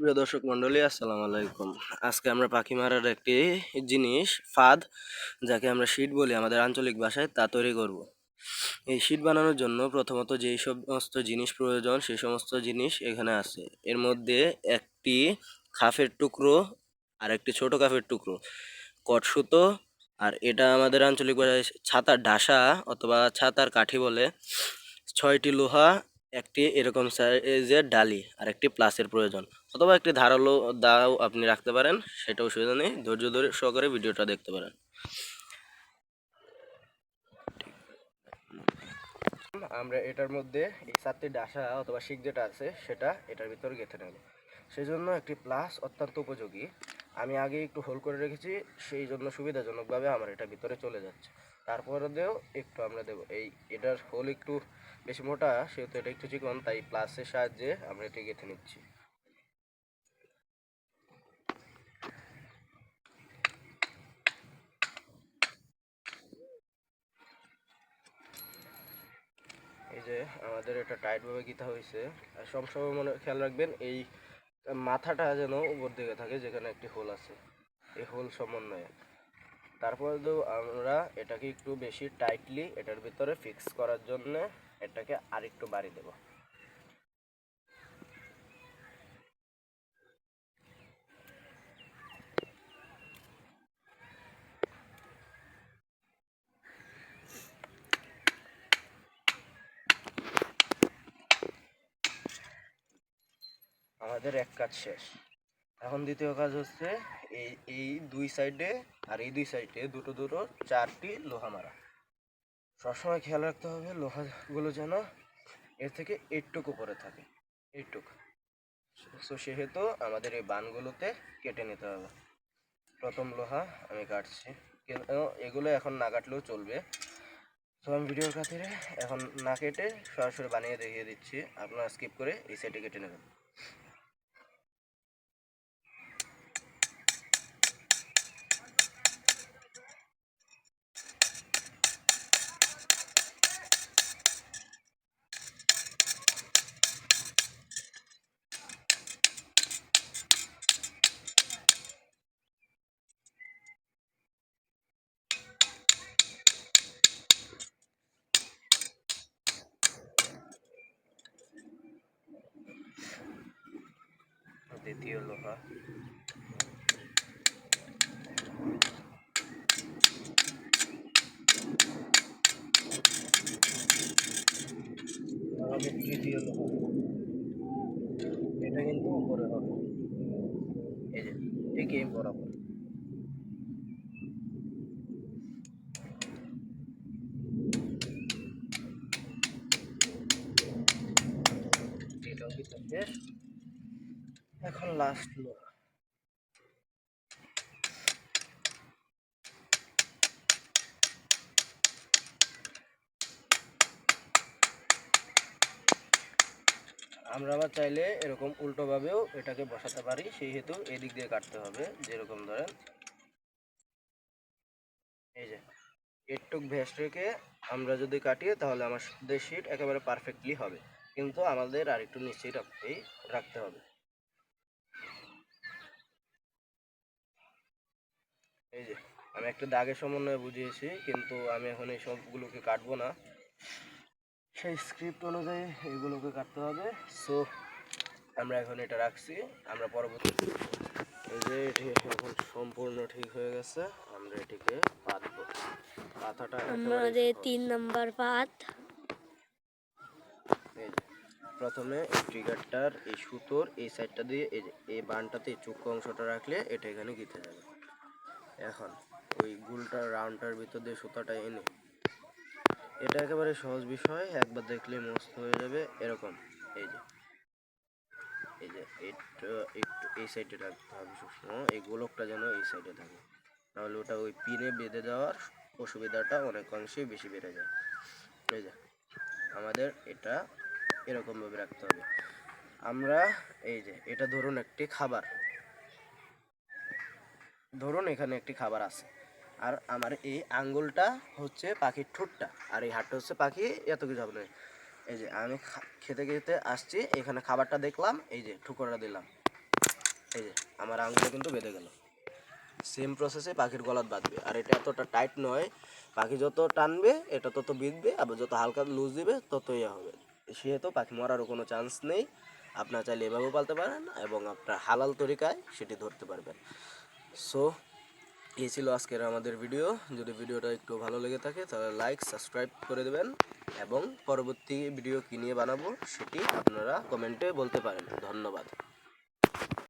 প্রিয় দর্শক মণ্ডলী, আসসালামু আলাইকুম। আজকে আমরা পাখি মারার একটি জিনিস, ফাঁদ, যাকে আমরা শীট বলি, আমাদের আঞ্চলিক ভাষায় তা তৈরি করব। এই শীট বানানোর জন্য প্রথমত যেই সমস্ত জিনিস প্রয়োজন, সেই সমস্ত জিনিস এখানে আছে। এর মধ্যে একটি খাফের টুকরো আর একটি ছোট কাফের টুকরো। কটসুতো আর এটা আমাদের আঞ্চলিক ভাষায় ছাতার ডাসা অথবা ছাতার কাঠি বলে। ছয়টি লোহা একটি এরকম সাইজের ডালি আর একটি প্লাসের প্রয়োজন। অথবা একটি ধারালো দাও আপনি রাখতে পারেন সেটা অসুবিধা নেই। ধৈর্য ধরে সহকারে ভিডিওটা দেখতে পারেন। আমরা এটার মধ্যে এই চারটি ডাসা অথবা শিক যেটা আছে, সেটা এটার ভিতর গেঁথে নেব। সেই জন্য একটি প্লাস অত্যন্ত উপযোগী। আমি আগে একটু হোল করে রেখেছি, সেই জন্য সুবিধাজনকভাবে আমার এটা ভিতরে চলে যাচ্ছে। তারপরে দেও, একটু আমরা দেবো। এই এটার হোল একটু বেশি মোটা, সেহেতু এটা একটু চিকন, তাই প্লাসের সাহায্যে আমরা এটি গেঁথে নিচ্ছি। এই যে আমাদের এটা টাইটভাবে গীতা হয়েছে। আর সবসময় মনে খেয়াল রাখবেন, এই মাথাটা যেন উপর দিকে থাকে, যেখানে একটি হোল আছে। এই হোল সমন্বয়ে। তারপর আমরা এটাকে একটু বেশি টাইটলি এটার ভিতরে ফিক্স করার জন্য এটাকে আরেকটু বাড়ি দেব। আমাদের এক কাজ শেষ। এখন দ্বিতীয় কাজ হচ্ছে এই এই দুই সাইডে আর এই দুই সাইডে দুটো দুটো চারটি লোহা মারা। সবসময় খেয়াল রাখতে হবে লোহাগুলো যেন এর থেকে এইটুকু উপরে থাকে এইটুকু সো সেহেতু আমাদের এই বানগুলোতে কেটে নিতে হবে। প্রথম লোহা আমি কাটছি। এগুলো এখন না কাটলেও চলবে। তো আমি ভিডিওর খাতিরে এখন না কেটে সরাসরি বানিয়ে দেখিয়ে দিচ্ছি। আপনারা স্কিপ করে এই সাইডে কেটে নেবেন। দ্বিতীয় লোহা। তৃতীয় এটা কিন্তু উপরে হবে। এই যে এই বরাবর। এটাও কিন্তু এখন লাস্ট লোহা আমরা আবার চাইলে এরকম উল্টোভাবেও এটাকে বসাতে পারি, সেই হেতু এদিক দিয়ে কাটতে হবে, যেরকম ধরেন। এই যে এটুক ভেস্ট রেখে আমরা যদি কাটি তাহলে আমাদের শিট একেবারে পারফেক্টলি হবে। কিন্তু আমাদের আর একটু নিশ্চিত রাখতেই রাখতে হবে। এই যে আমি একটা দাগের সমন্বয়ে বুঝিয়েছি কিন্তু আমি এখন এই সবগুলোকে কাটবো না। সেই স্ক্রিপ্ট অনুযায়ী এগুলোকে কাটতে হবে। সো আমরা এখন এটা রাখছি। আমরা পরবর্তী এই যে এটি এখন সম্পূর্ণ ঠিক হয়ে গেছে। আমরা এটিকে পাতবো। পাতাটা আমাদের তিন নাম্বার পাত। প্রথমে এই ট্রিগারটার এই সুতোর এই সাইডটা দিয়ে এই বানটাতে চুক্কো অংশটা রাখলে এটা এখানে গিতে যাবে। এখন ওই গুলটার রাউন্ডটার ভিতর দিয়ে সুতাটা এনে। এটা একেবারে সহজ বিষয়, একবার দেখলে মস্ত হয়ে যাবে, এরকম। এই যে। এই যে এটা একটু এই সাইডে রাখতে হবে সবসময়, এই গোলকটা যেন এই সাইডে থাকে। তাহলে ওটা ওই পিনে বেঁধে দেওয়ার অসুবিধাটা অনেকাংশেই বেশি বেড়ে যায়। এই যে, আমাদের এটা এরকমভাবে রাখতে হবে। আমরা, এই যে, এটা ধরুন একটি খাবার। ধরুন এখানে একটি খাবার আছে। আর আমার এই আঙ্গুলটা হচ্ছে পাখির ঠোঁটটা, আর এই হাটটা হচ্ছে পাখি, এত কিছু হবে এই যে আমি খেতে খেতে আসছি, এখানে খাবারটা দেখলাম, এই যে ঠুকরটা দিলাম। এই যে আমার আঙুলে কিন্তু বেঁধে গেল। সেম প্রসেসে পাখির গলাত বাঁধবে। আর এটা এতটা টাইট নয়, পাখি যত টানবে, এটা তত বিঁধবে, আবার যত হালকা লুজ দিবে, তত ইয়ে হবে। সেহেতু পাখি মরারও কোনো চান্স নেই। আপনার চাইলে এভাবেও পালতে পারেন এবং আপনার হালাল তরিকায় সেটি ধরতে পারবেন। সো এই ছিল আজকের আমাদের ভিডিও যদি ভিডিওটা একটু ভালো লেগে থাকে, তাহলে লাইক সাবস্ক্রাইব করে দেবেন এবং পরবর্তী ভিডিও কী নিয়ে বানাবো, সেটি আপনারা কমেন্টে বলতে পারেন। ধন্যবাদ।